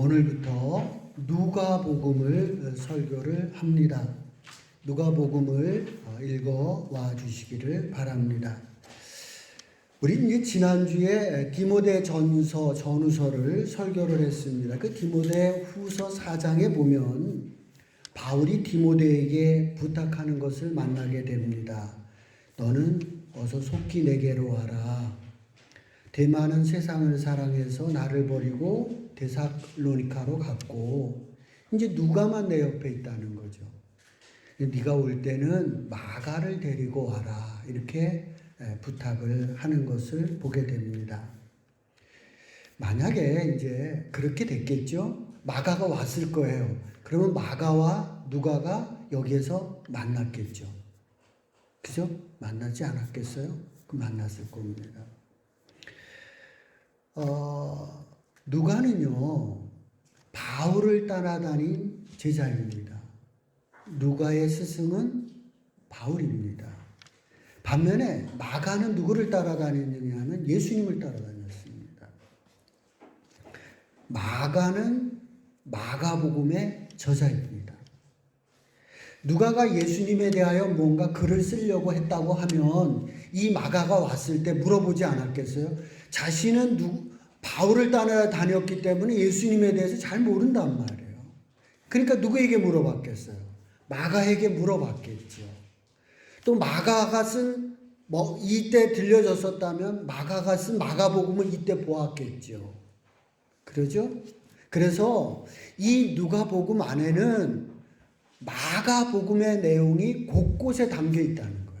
오늘부터 누가복음을 설교를 합니다. 누가복음을 읽어 와 주시기를 바랍니다. 우리는 지난주에 디모데 전서 전후서를 설교를 했습니다. 그 디모데 후서 4장에 보면 바울이 디모데에게 부탁하는 것을 만나게 됩니다. 너는 어서 속히 내게로 와라. 대만은 세상을 사랑해서 나를 버리고 데살로니카로 갔고 이제 누가만 내 옆에 있다는 거죠. 네가 올 때는 마가를 데리고 와라. 이렇게 부탁을 하는 것을 보게 됩니다. 만약에 이제 그렇게 됐겠죠? 마가가 왔을 거예요. 그러면 마가와 누가가 여기에서 만났겠죠. 그죠? 만나지 않았겠어요? 그 만났을 겁니다. 어, 누가는요, 바울을 따라다닌 제자입니다. 누가의 스승은 바울입니다. 반면에 마가는 누구를 따라다니느냐 하면 예수님을 따라다녔습니다. 마가는 마가복음의 저자입니다. 누가가 예수님에 대하여 뭔가 글을 쓰려고 했다고 하면 이 마가가 왔을 때 물어보지 않았겠어요? 자신은 누, 바울을 따라 다녔기 때문에 예수님에 대해서 잘 모른단 말이에요. 그러니까 누구에게 물어봤겠어요? 마가에게 물어봤겠죠. 또 마가가 쓴, 뭐, 이때 들려졌었다면 마가가 쓴 마가복음을 이때 보았겠죠. 그러죠? 그래서 이 누가복음 안에는 마가복음의 내용이 곳곳에 담겨 있다는 거예요.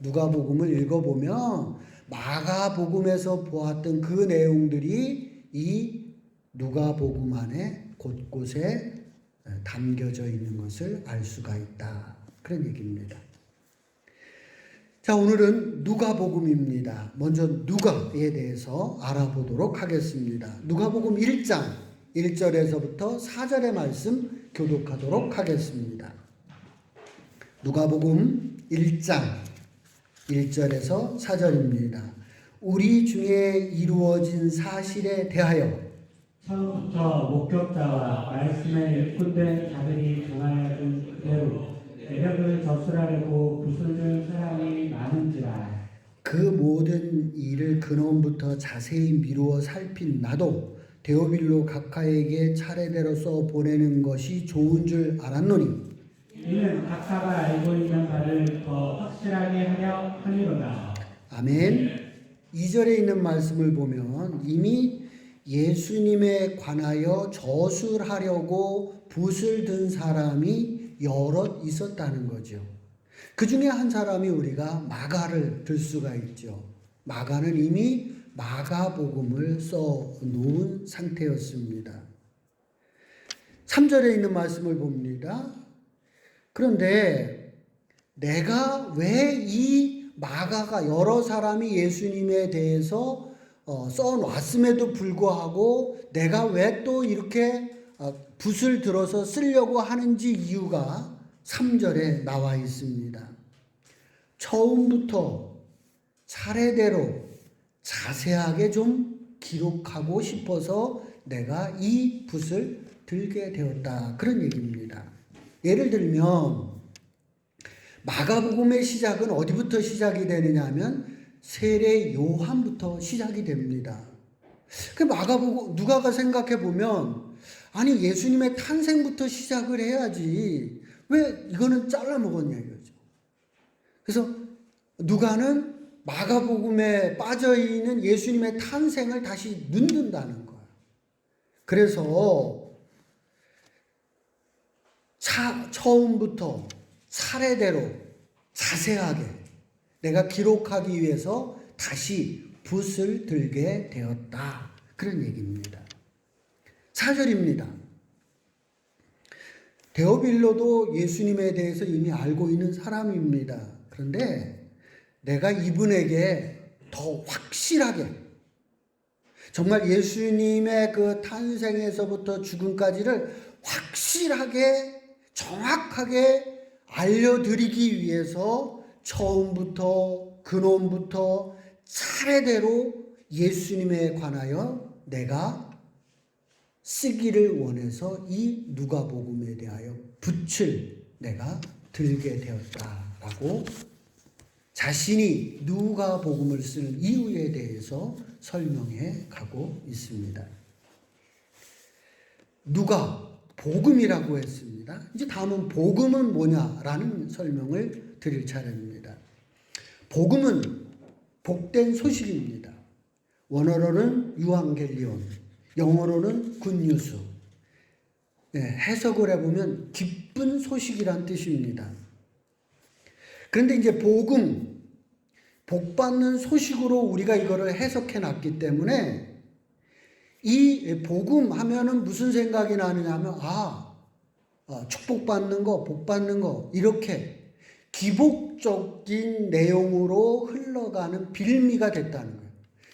누가복음을 읽어보면 마가복음에서 보았던 그 내용들이 이 누가복음 안에 곳곳에 담겨져 있는 것을 알 수가 있다. 그런 얘기입니다. 자, 오늘은 누가복음입니다. 먼저 누가에 대해서 알아보도록 하겠습니다. 누가복음 1장 1절에서부터 4절의 말씀 교독하도록 하겠습니다. 누가복음 1장 1절에서 4절입니다. 우리 중에 이루어진 사실에 대하여 처음부터 목격자와 말씀에 일꾼된 자들이 전하여준 그대로 매력을 접수하려고 부수는 사람이 많은지라 그 모든 일을 근원부터 자세히 미루어 살핀 나도 데오빌로 각하에게 차례대로 써 보내는 것이 좋은 줄 알았노니 이는 각사가 알고 있는 바를 더 확실하게 하려 함이로다 아멘. 2절에 있는 말씀을 보면 이미 예수님에 관하여 저술하려고 붓을 든 사람이 여럿 있었다는 거죠. 그 중에 한 사람이 우리가 마가를 들 수가 있죠. 마가는 이미 마가복음을 써 놓은 상태였습니다. 3절에 있는 말씀을 봅니다. 그런데 내가 왜 이 마가가 여러 사람이 예수님에 대해서 어, 써놨음에도 불구하고 내가 왜 또 이렇게 어, 붓을 들어서 쓰려고 하는지 이유가 3절에 나와 있습니다. 처음부터 차례대로 자세하게 좀 기록하고 싶어서 내가 이 붓을 들게 되었다. 그런 얘기입니다. 예를 들면 마가복음의 시작은 어디부터 시작이 되느냐 하면 세례 요한부터 시작이 됩니다. 그 마가복음 누가가 생각해 보면 아니 예수님의 탄생부터 시작을 해야지 왜 이거는 잘라 먹었냐 이거죠. 그래서 누가는 마가복음에 빠져 있는 예수님의 탄생을 다시 눈든다는 거예요. 그래서 차, 처음부터 차례대로 자세하게 내가 기록하기 위해서 다시 붓을 들게 되었다. 그런 얘기입니다. 4절입니다. 데오빌로도 예수님에 대해서 이미 알고 있는 사람입니다. 그런데 내가 이분에게 더 확실하게 정말 예수님의 그 탄생에서부터 죽음까지를 확실하게 정확하게 알려드리기 위해서 처음부터 근원부터 차례대로 예수님에 관하여 내가 쓰기를 원해서 이 누가복음에 대하여 붓을 내가 들게 되었다라고 자신이 누가복음을 쓰는 이유에 대해서 설명해 가고 있습니다. 누가 복음이라고 했습니다. 이제 다음은 복음은 뭐냐라는 설명을 드릴 차례입니다. 복음은 복된 소식입니다. 원어로는 유앙겔리온, 영어로는 굿뉴스. 네, 해석을 해보면 기쁜 소식이란 뜻입니다. 그런데 이제 복음, 복 받는 소식으로 우리가 이거를 해석해 놨기 때문에 이 복음 하면은 무슨 생각이 나느냐 하면, 아, 아, 축복받는 거, 복받는 거, 이렇게 기복적인 내용으로 흘러가는 빌미가 됐다는 거예요.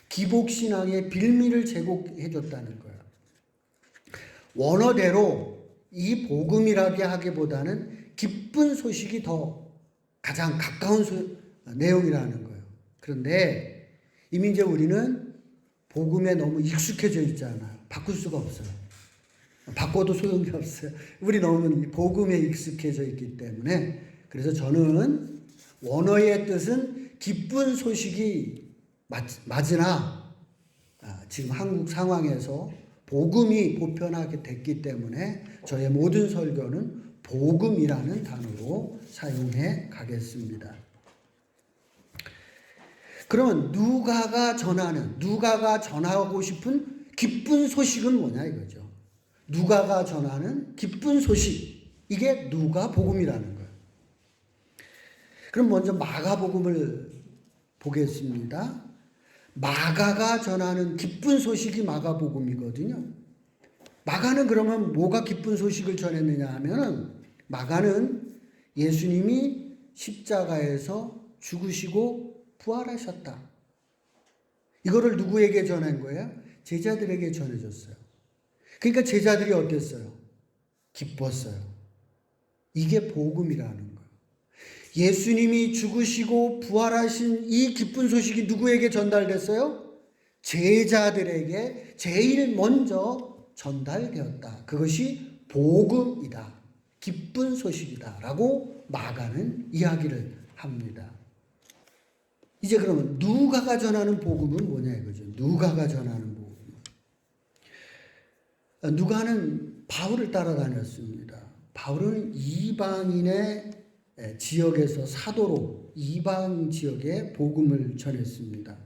기복신앙의 빌미를 제공해 줬다는 거예요. 원어대로 이 복음이라게 하기보다는 기쁜 소식이 더 가장 가까운 소, 내용이라는 거예요. 그런데 이제 우리는 복음에 너무 익숙해져 있잖아요. 바꿀 수가 없어요. 바꿔도 소용이 없어요. 우리 너무 복음에 익숙해져 있기 때문에 그래서 저는 원어의 뜻은 기쁜 소식이 맞, 맞으나 아, 지금 한국 상황에서 복음이 보편하게 됐기 때문에 저의 모든 설교는 복음이라는 단어로 사용해 가겠습니다. 그러면 누가가 전하는 누가가 전하고 싶은 기쁜 소식은 뭐냐 이거죠. 누가가 전하는 기쁜 소식 이게 누가 복음이라는 거예요. 그럼 먼저 마가복음을 보겠습니다. 마가가 전하는 기쁜 소식이 마가복음이거든요. 마가는 그러면 뭐가 기쁜 소식을 전했느냐 하면은 마가는 예수님이 십자가에서 죽으시고 부활하셨다. 이거를 누구에게 전한 거예요? 제자들에게 전해줬어요. 그러니까 제자들이 어땠어요? 기뻤어요. 이게 복음이라는 거예요. 예수님이 죽으시고 부활하신 이 기쁜 소식이 누구에게 전달됐어요? 제자들에게 제일 먼저 전달되었다. 그것이 복음이다. 기쁜 소식이다. 라고 마가는 이야기를 합니다. 이제 그러면 누가가 전하는 복음은 뭐냐 이거죠. 누가가 전하는 복음. 누가는 바울을 따라다녔습니다. 바울은 이방인의 지역에서 사도로 이방 지역에 복음을 전했습니다.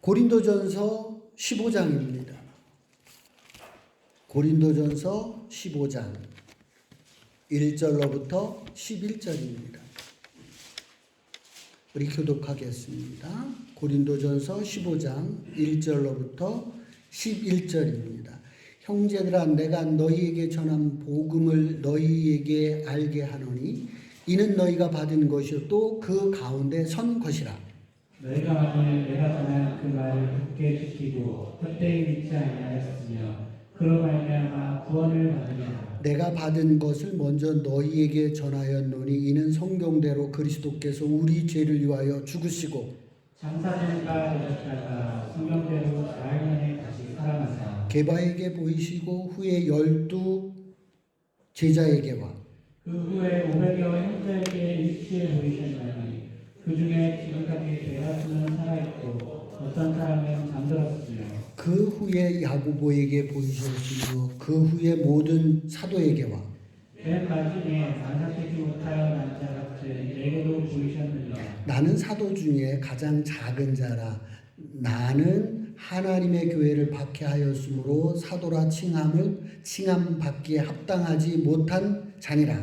고린도전서 15장입니다. 고린도전서 15장 1절로부터 11절입니다. 우리 교독하겠습니다. 고린도전서 15장 1절로부터 11절입니다. 형제들아 내가 너희에게 전한 복음을 너희에게 알게 하노니 이는 너희가 받은 것이요 또 그 가운데 선 것이라. 너희가 만일 내가 전한 그 말을 굳게 지키고 헛되이 믿지 아니하였으며 그로 말미암아 구원을 받으리라. 내가 받은 것을 먼저 너희에게 전하였노니 이는 성경대로 그리스도께서 우리 죄를 위하여 죽으시고 되셨다가 성경대로 만에 다시 살아나사 개바에게 보이시고 후에 열두 제자에게와 그 후에 500여 형제에게 일치에 보이셨나니 그 중에 지금까지 대다수는 살아있고 어떤 사람은 잠들었으며 그 후에 야고보에게 보이셨으며 그 후에 모든 사도에게와 맨 마지막에 만삭되지 못하여 난 자같이 내게도 보이셨느니라. 나는 사도 중에 가장 작은 자라. 나는 하나님의 교회를 박해하였으므로 사도라 칭함을 칭함 받기에 합당하지 못한 자니라.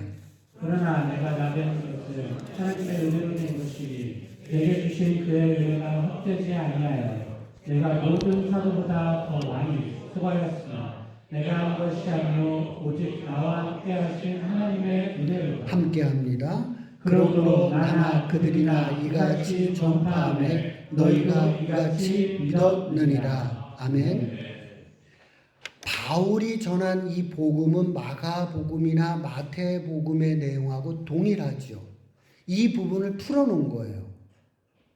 그러나 내가 나된 것을 하나님의 은혜로 된 것이 내게 주신 그의 은혜가 헛되지 아니하여 내가 모든 사도보다 더 많이 수고하였으나 내가 한 것이 아니요 오직 나와 함께 하신 하나님의 은혜로다 함께합니다. 그러므로 나나 그들이나 이같이 전파함에 너희가 이같이 믿었느니라. 아멘. 바울이 전한 이 복음은 마가복음이나 마태복음의 내용하고 동일하죠. 이 부분을 풀어놓은 거예요.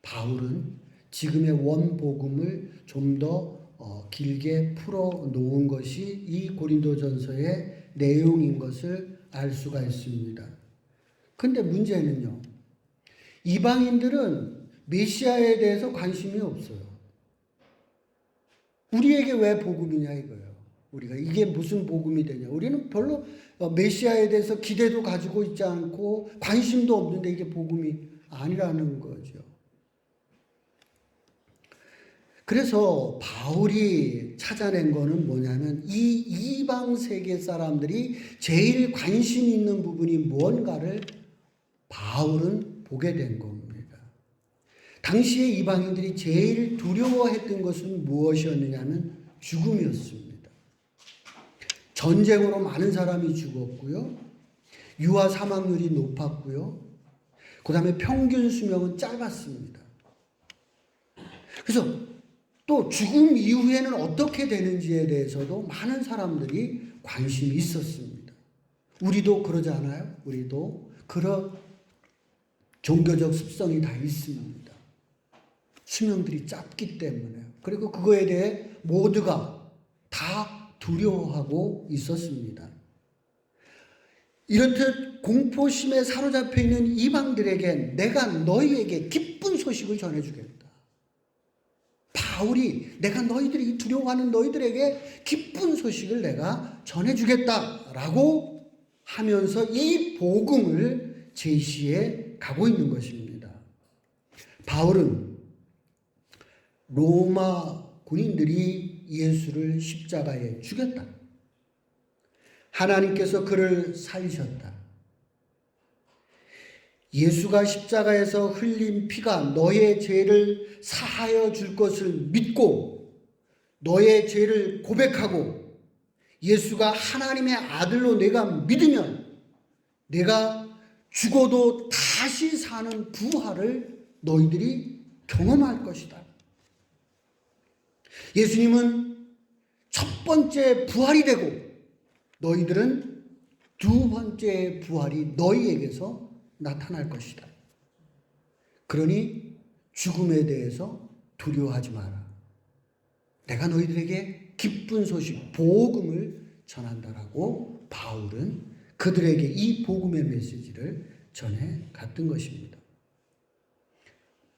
바울은 지금의 원복음을 좀더 어, 길게 풀어 놓은 것이 이 고린도전서의 내용인 것을 알 수가 있습니다. 근데 문제는요. 이방인들은 메시아에 대해서 관심이 없어요. 우리에게 왜 복음이냐 이거예요. 우리가 이게 무슨 복음이 되냐. 우리는 별로 어, 메시아에 대해서 기대도 가지고 있지 않고 관심도 없는데 이게 복음이 아니라는 거죠. 그래서 바울이 찾아낸 거는 뭐냐면 이 이방 세계 사람들이 제일 관심 있는 부분이 무언가를 바울은 보게 된 겁니다. 당시에 이방인들이 제일 두려워했던 것은 무엇이었느냐면 죽음이었습니다. 전쟁으로 많은 사람이 죽었고요. 유아 사망률이 높았고요. 그 다음에 평균 수명은 짧았습니다. 그래서 또 죽음 이후에는 어떻게 되는지에 대해서도 많은 사람들이 관심이 있었습니다. 우리도 그러지 않아요? 우리도 그런 종교적 습성이 다 있습니다. 수명들이 짧기 때문에. 그리고 그거에 대해 모두가 다 두려워하고 있었습니다. 이렇듯 공포심에 사로잡혀 있는 이방들에게 내가 너희에게 기쁜 소식을 전해주겠다. 바울이 내가 너희들이 두려워하는 너희들에게 기쁜 소식을 내가 전해주겠다라고 하면서 이 복음을 제시해 가고 있는 것입니다. 바울은 로마 군인들이 예수를 십자가에 죽였다. 하나님께서 그를 살리셨다. 예수가 십자가에서 흘린 피가 너의 죄를 사하여 줄 것을 믿고 너의 죄를 고백하고 예수가 하나님의 아들로 내가 믿으면 내가 죽어도 다시 사는 부활을 너희들이 경험할 것이다. 예수님은 첫 번째 부활이 되고 너희들은 두 번째 부활이 너희에게서 나타날 것이다. 그러니 죽음에 대해서 두려워하지 마라. 내가 너희들에게 기쁜 소식, 복음을 전한다라고 바울은 그들에게 이 복음의 메시지를 전해 갔던 것입니다.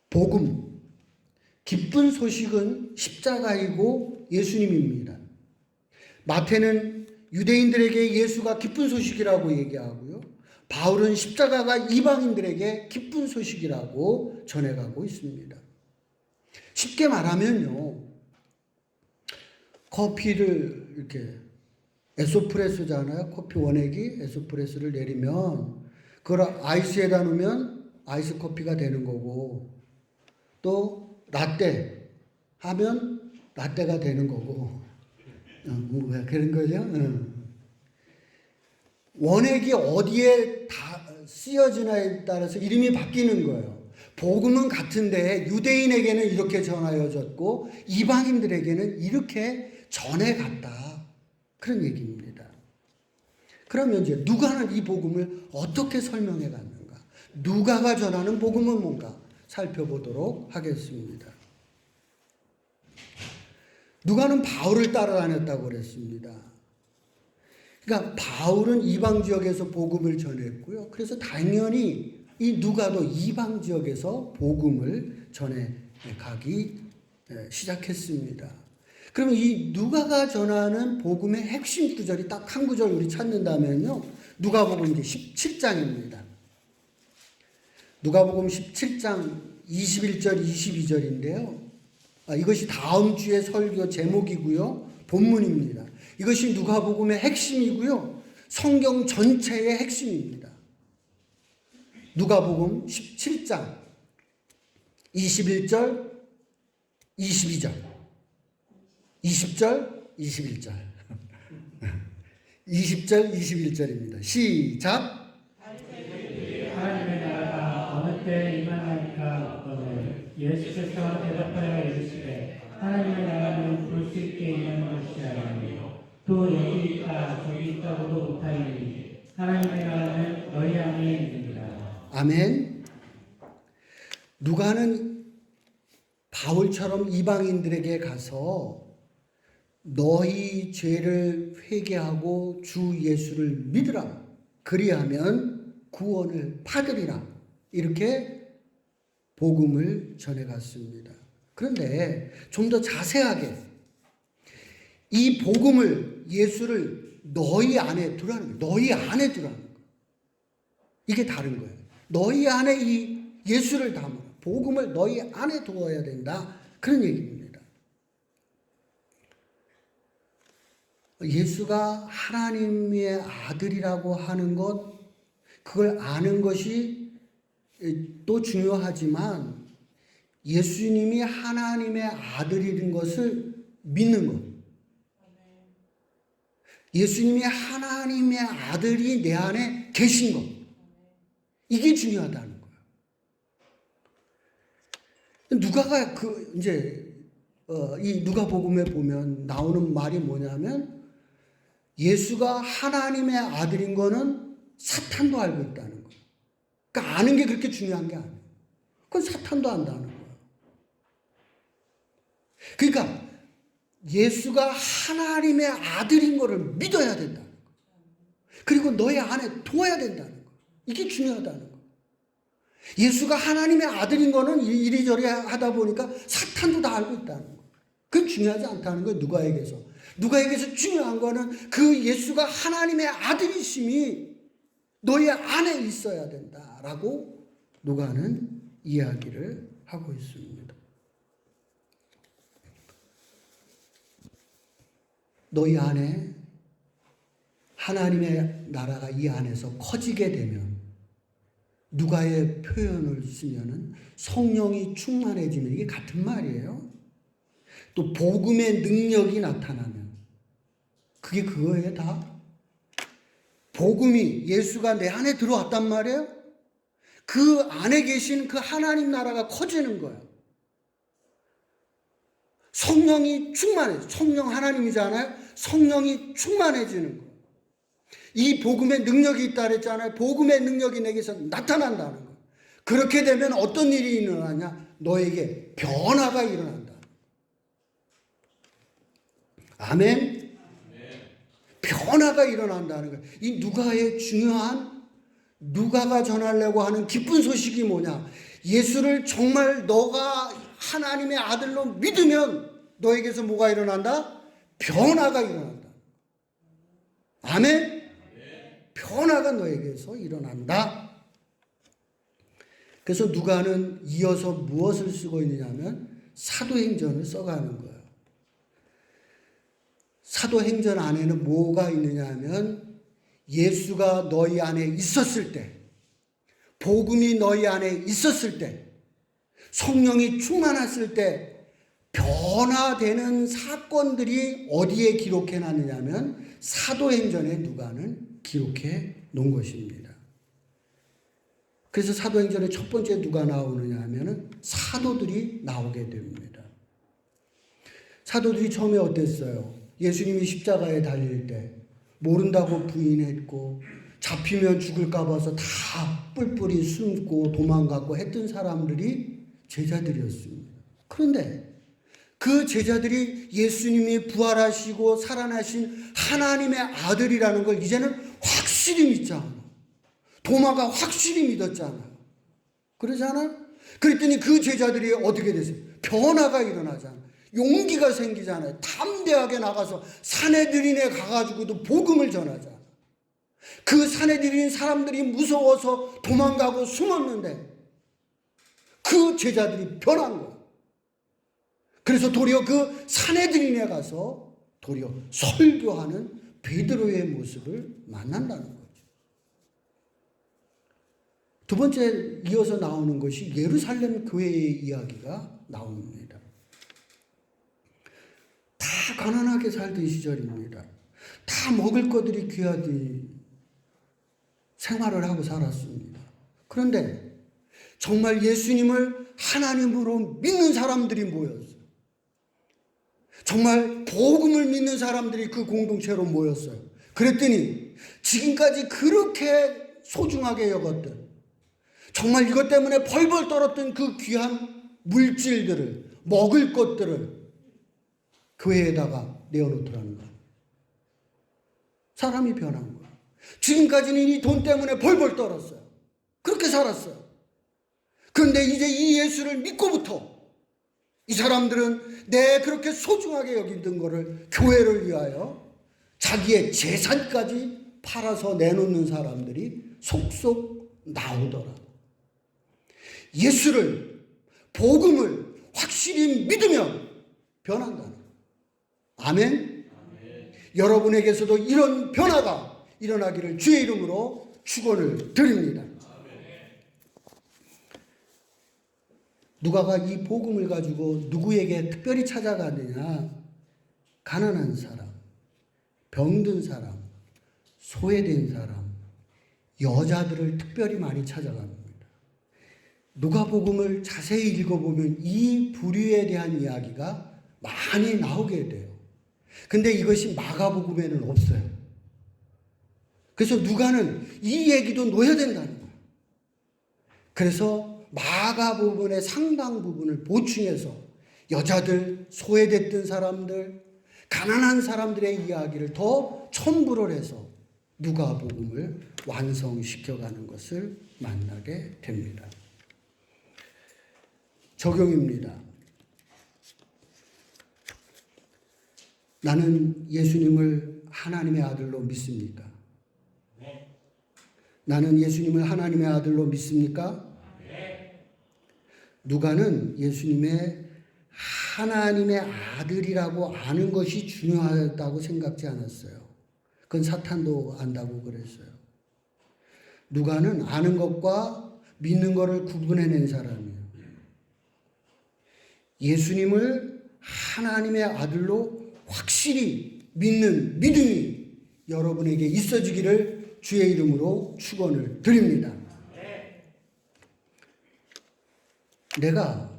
복음, 기쁜 소식은 십자가이고 예수님입니다. 마태는 유대인들에게 예수가 기쁜 소식이라고 얘기하고요. 바울은 십자가가 이방인들에게 기쁜 소식이라고 전해가고 있습니다. 쉽게 말하면요. 커피를 이렇게 에소프레소잖아요. 커피 원액이 에소프레소를 내리면 그걸 아이스에다 놓으면 아이스 커피가 되는 거고 또 라떼 하면 라떼가 되는 거고 어, 뭐 그런 거죠. 어. 원액이 어디에 다 쓰여지나에 따라서 이름이 바뀌는 거예요. 복음은 같은데 유대인에게는 이렇게 전하여졌고 이방인들에게는 이렇게 전해갔다. 그런 얘기입니다. 그러면 이제 누가는 이 복음을 어떻게 설명해 갔는가? 누가가 전하는 복음은 뭔가 살펴보도록 하겠습니다. 누가는 바울을 따라다녔다고 그랬습니다. 그러니까 바울은 이방 지역에서 복음을 전했고요. 그래서 당연히 이 누가도 이방 지역에서 복음을 전해 가기 시작했습니다. 그러면 이 누가가 전하는 복음의 핵심 구절이 딱 한 구절 우리 찾는다면요. 누가복음 이제 17장입니다. 누가복음 17장 21절 22절인데요. 아, 이것이 다음 주의 설교 제목이고요. 본문입니다. 이것이 누가복음의 핵심이고요. 성경 전체의 핵심입니다. 누가복음 17장 21절 22절 20절 21절 20절 21절입니다. 시작 예수께서 대답하여 이르시되 하나님의 나라는 볼 수 있게 임하는 것이 아니요 또 여기 있다 저기 있다고도 못하리니 하나님의 나라는 너희 안에 있느니라 아멘. 누가는 바울처럼 이방인들에게 가서 너희 죄를 회개하고 주 예수를 믿으라. 그리하면 구원을 받으리라. 이렇게 복음을 전해갔습니다. 그런데 좀 더 자세하게 이 복음을 예수를 너희 안에 두라는 거예요. 너희 안에 두라는 거예요. 이게 다른 거예요. 너희 안에 이 예수를 담아 복음을 너희 안에 두어야 된다. 그런 얘기입니다. 예수가 하나님의 아들이라고 하는 것, 그걸 아는 것이 또 중요하지만 예수님이 하나님의 아들인 것을 믿는 것. 예수님이 하나님의 아들이 내 안에 계신 것. 이게 중요하다는 거예요. 누가가 그 이제 어, 이 누가복음에 보면 나오는 말이 뭐냐면 예수가 하나님의 아들인 거는 사탄도 알고 있다는 거예요. 그러니까 아는 게 그렇게 중요한 게 아니에요. 그건 사탄도 안다는 거예요. 그러니까 예수가 하나님의 아들인 거를 믿어야 된다는 거예요. 그리고 너의 안에 둬야 된다는 거예요. 이게 중요하다는 거예요. 예수가 하나님의 아들인 거는 이리저리 하다 보니까 사탄도 다 알고 있다는 거예요. 그건 중요하지 않다는 거예요. 누가에게서. 누가에게서 중요한 거는 그 예수가 하나님의 아들이심이 너의 안에 있어야 된다라고 누가는 이야기를 하고 있습니다. 너희 안에 하나님의 나라가 이 안에서 커지게 되면 누가의 표현을 쓰면은 성령이 충만해지면 이게 같은 말이에요. 또 복음의 능력이 나타나면 그게 그거예요 다. 복음이 예수가 내 안에 들어왔단 말이에요. 그 안에 계신 그 하나님 나라가 커지는 거예요. 성령이 충만해. 성령 하나님이잖아요. 성령이 충만해지는 거예요. 이 복음의 능력이 있다 그랬잖아요. 복음의 능력이 내게서 나타난다는 거예요. 그렇게 되면 어떤 일이 일어나냐? 너에게 변화가 일어난다. 아멘. 변화가 일어난다는 거예요. 이 누가의 중요한 누가가 전하려고 하는 기쁜 소식이 뭐냐? 예수를 정말 너가 하나님의 아들로 믿으면 너에게서 뭐가 일어난다? 변화가 일어난다. 아멘. 변화가 너에게서 일어난다. 그래서 누가는 이어서 무엇을 쓰고 있느냐면 사도행전을 써가는 거예요. 사도행전 안에는 뭐가 있느냐 하면 예수가 너희 안에 있었을 때, 복음이 너희 안에 있었을 때, 성령이 충만했을 때, 변화되는 사건들이 어디에 기록해 놨느냐면 사도행전에 누가는 기록해 놓은 것입니다. 그래서 사도행전에 첫 번째 누가 나오느냐 하면은 사도들이 나오게 됩니다. 사도들이 처음에 어땠어요? 예수님이 십자가에 달릴 때 모른다고 부인했고 잡히면 죽을까 봐서 다 뿔뿔이 숨고 도망갔고 했던 사람들이 제자들이었습니다. 그런데 그 제자들이 예수님이 부활하시고 살아나신 하나님의 아들이라는 걸 이제는 확실히 믿잖아. 도마가 확실히 믿었잖아. 그러잖아? 그랬더니 그 제자들이 어떻게 됐어요? 변화가 일어나잖아. 용기가 생기잖아요. 담대하게 나가서 사내들인에 가가지고도 복음을 전하잖아. 그 사내들인 사람들이 무서워서 도망가고 숨었는데 그 제자들이 변한 거야. 그래서 도리어 그 사내들인에 가서 도리어 설교하는 베드로의 모습을 만난다는 거죠. 두 번째 이어서 나오는 것이 예루살렘 교회의 이야기가 나옵니다. 다 가난하게 살던 시절입니다. 다 먹을 것들이 귀하디 생활을 하고 살았습니다. 그런데 정말 예수님을 하나님으로 믿는 사람들이 모였어요. 정말 복음을 믿는 사람들이 그 공동체로 모였어요. 그랬더니 지금까지 그렇게 소중하게 여겼던 정말 이것 때문에 벌벌 떨었던 그 귀한 물질들을 먹을 것들을 교회에다가 내어놓더라는 거야. 사람이 변한 거야. 지금까지는 이 돈 때문에 벌벌 떨었어요. 그렇게 살았어요. 그런데 이제 이 예수를 믿고부터 이 사람들은 내 그렇게 소중하게 여기던 거를 교회를 위하여 자기의 재산까지 팔아서 내놓는 사람들이 속속 나오더라. 예수를, 복음을 확실히 믿으면 변한다. 아멘? 여러분에게서도 이런 변화가 일어나기를 주의 이름으로 축원을 드립니다. 누가가 이 복음을 가지고 누구에게 특별히 찾아가느냐? 가난한 사람, 병든 사람, 소외된 사람, 여자들을 특별히 많이 찾아갑니다. 누가 복음을 자세히 읽어보면 이 부류에 대한 이야기가 많이 나오게 돼요. 근데 이것이 마가복음에는 없어요. 그래서 누가는 이 얘기도 놓아야 된다는 거예요. 그래서 마가복음의 상당 부분을 보충해서 여자들, 소외됐던 사람들, 가난한 사람들의 이야기를 더 첨부를 해서 누가복음을 완성시켜가는 것을 만나게 됩니다. 적용입니다. 나는 예수님을 하나님의 아들로 믿습니까? 나는 예수님을 하나님의 아들로 믿습니까? 누가는 예수님의 하나님의 아들이라고 아는 것이 중요하다고 생각지 않았어요. 그건 사탄도 안다고 그랬어요. 누가는 아는 것과 믿는 것을 구분해낸 사람이에요. 예수님을 하나님의 아들로 확실히 믿는 믿음이 여러분에게 있어지기를 주의 이름으로 축원을 드립니다. 내가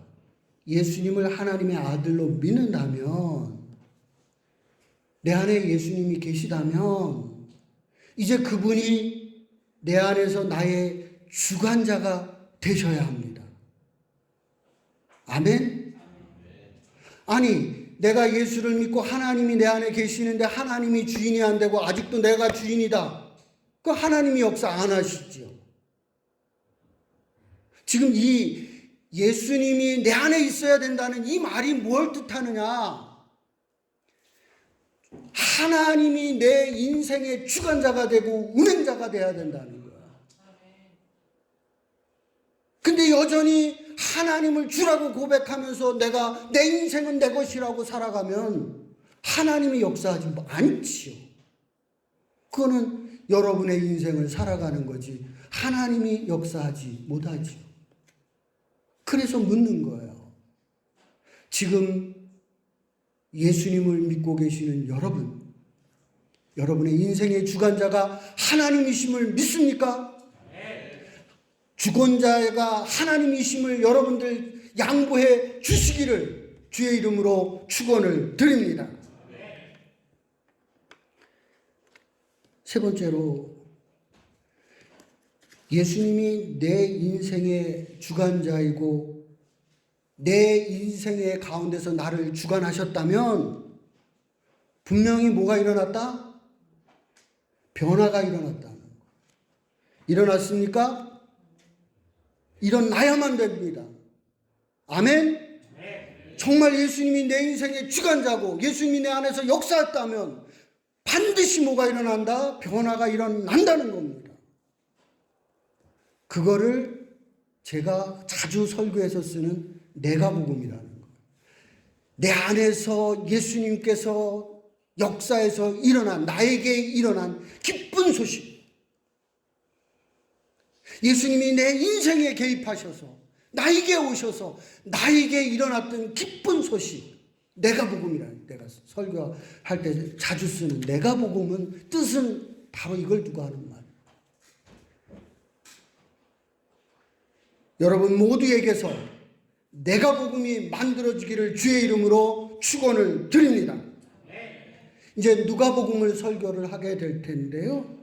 예수님을 하나님의 아들로 믿는다면 내 안에 예수님이 계시다면 이제 그분이 내 안에서 나의 주관자가 되셔야 합니다. 아멘? 아니, 내가 예수를 믿고 하나님이 내 안에 계시는데 하나님이 주인이 안 되고 아직도 내가 주인이다. 그 하나님이 역사 안 하시지요. 지금 이 예수님이 내 안에 있어야 된다는 이 말이 뭘 뜻하느냐? 하나님이 내 인생의 주관자가 되고 운행자가 돼야 된다는 거야. 근데 여전히 하나님을 주라고 고백하면서 내가 내 인생은 내 것이라고 살아가면 하나님이 역사하지 않지요. 그거는 여러분의 인생을 살아가는 거지 하나님이 역사하지 못하지요. 그래서 묻는 거예요. 지금 예수님을 믿고 계시는 여러분, 여러분의 인생의 주관자가 하나님이심을 믿습니까? 주권자가 하나님이심을 여러분들 양보해 주시기를 주의 이름으로 축원을 드립니다. 세 번째로 예수님이 내 인생의 주관자이고 내 인생의 가운데서 나를 주관하셨다면 분명히 뭐가 일어났다? 변화가 일어났다는 거. 일어났습니까? 일어나야만 됩니다. 아멘? 정말 예수님이 내 인생의 주관자고 예수님이 내 안에서 역사했다면 반드시 뭐가 일어난다? 변화가 일어난다는 겁니다. 그거를 제가 자주 설교해서 쓰는 내가복음이라는 거예요. 내 안에서 예수님께서 역사에서 일어난 나에게 일어난 기쁜 소식. 예수님이 내 인생에 개입하셔서 나에게 오셔서 나에게 일어났던 기쁜 소식. 내가 복음이라는 내가 설교할 때 자주 쓰는 내가 복음은 뜻은 바로 이걸 두고 하는 말. 여러분 모두에게서 내가 복음이 만들어지기를 주의 이름으로 축원을 드립니다. 이제 누가 복음을 설교를 하게 될 텐데요.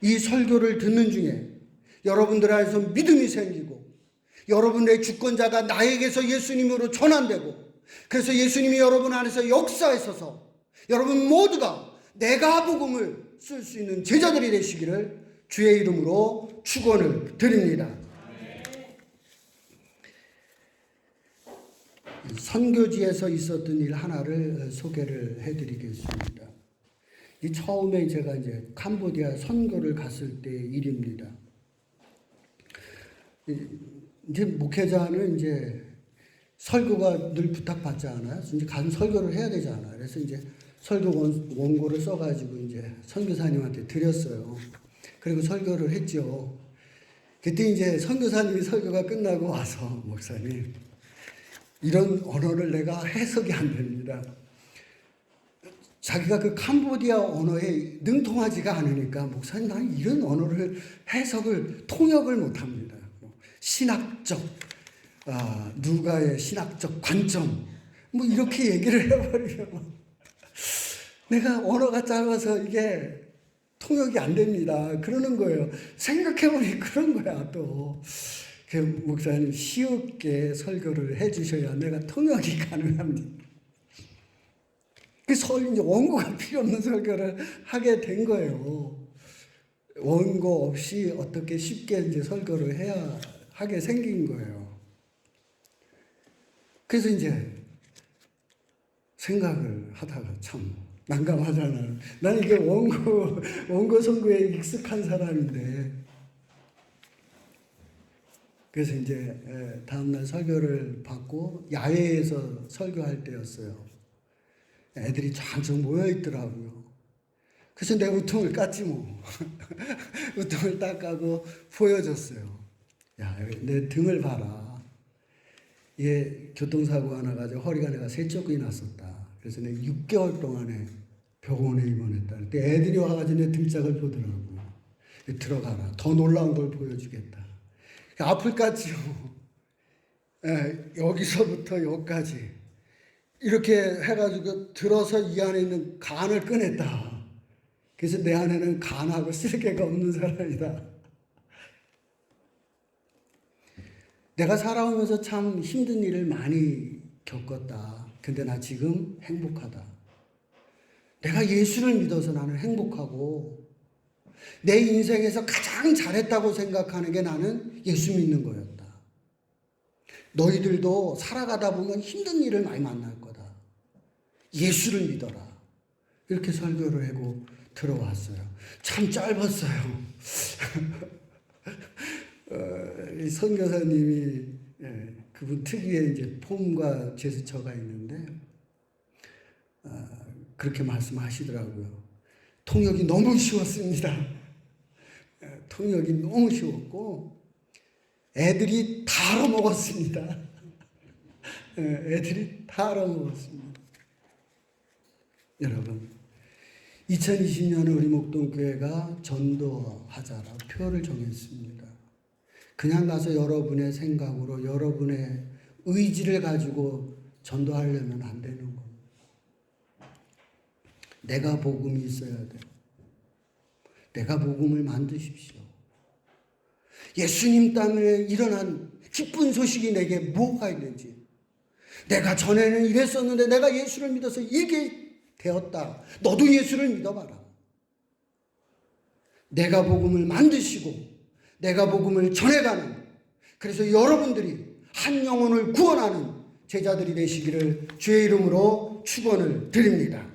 이 설교를 듣는 중에 여러분들 안에서 믿음이 생기고 여러분의 주권자가 나에게서 예수님으로 전환되고 그래서 예수님이 여러분 안에서 역사하셔서 여러분 모두가 내가 복음을 쓸 수 있는 제자들이 되시기를 주의 이름으로 축원을 드립니다. 선교지에서 있었던 일 하나를 소개를 해드리겠습니다. 이 처음에 제가 이제 캄보디아 선교를 갔을 때 일입니다. 이- 이제 목회자는 이제 설교가 늘 부탁받지 않아요. 이제 가서 설교를 해야 되잖아요. 그래서 이제 설교 원, 원고를 써가지고 이제 선교사님한테 드렸어요. 그리고 설교를 했죠. 그때 이제 선교사님이 설교가 끝나고 와서 목사님 이런 언어를 내가 해석이 안 됩니다. 자기가 그 캄보디아 언어에 능통하지가 않으니까 목사님 나는 이런 언어를 해석을 통역을 못합니다. 뭐 신학적 아, 누가의 신학적 관점 뭐 이렇게 얘기를 해버리면 내가 언어가 짧아서 이게 통역이 안 됩니다. 그러는 거예요. 생각해보니 그런 거야 또. 그 목사님 쉽게 설교를 해주셔야 내가 통역이 가능합니다. 그 설, 원고가 필요 없는 설교를 하게 된 거예요. 원고 없이 어떻게 쉽게 이제 설교를 해야 하게 생긴 거예요. 그래서 이제 생각을 하다가 참 난감하잖아요. 난 이게 원고, 원고 선고에 익숙한 사람인데. 그래서 이제 예, 다음날 설교를 받고 야외에서 설교할 때였어요. 애들이 쫙쫙 모여 있더라고요. 그래서 내 우통을 깠지 뭐. 우통을 딱 까고 보여줬어요. 야, 내 등을 봐라. 얘 교통사고가 나가지고 허리가 내가 세 쪽이 났었다. 그래서 내가 6개월 동안에 병원에 입원했다. 그때 애들이 와가지고 내 등짝을 보더라고요. 들어가라. 더 놀라운 걸 보여주겠다. 아플 까지요. 예, 여기서부터 여기까지. 이렇게 해가지고 들어서 이 안에 있는 간을 꺼냈다. 그래서 내 안에는 간하고 쓸개가 없는 사람이다. 내가 살아오면서 참 힘든 일을 많이 겪었다. 근데 나 지금 행복하다. 내가 예수를 믿어서 나는 행복하고 내 인생에서 가장 잘했다고 생각하는 게 나는 예수 믿는 거였다. 너희들도 살아가다 보면 힘든 일을 많이 만날 거다. 예수를 믿어라. 이렇게 설교를 하고 들어왔어요. 참 짧았어요. 어, 이 선교사님이 예, 그분 특유의 이제 폼과 제스처가 있는데 아, 그렇게 말씀하시더라고요. 통역이 너무 쉬웠습니다. 예, 통역이 너무 쉬웠고 애들이 다 알아먹었습니다. 예, 애들이 다 알아먹었습니다. 여러분, 2020년에 우리 목동교회가 전도하자라 표를 정했습니다. 그냥 가서 여러분의 생각으로 여러분의 의지를 가지고 전도하려면 안 되는 겁니다. 내가 복음이 있어야 돼. 내가 복음을 만드십시오. 예수님 때문에 일어난 기쁜 소식이 내게 뭐가 있는지. 내가 전에는 이랬었는데 내가 예수를 믿어서 이게 되었다. 너도 예수를 믿어봐라. 내가 복음을 만드시고 내가 복음을 전해가는 그래서 여러분들이 한 영혼을 구원하는 제자들이 되시기를 주의 이름으로 축원을 드립니다.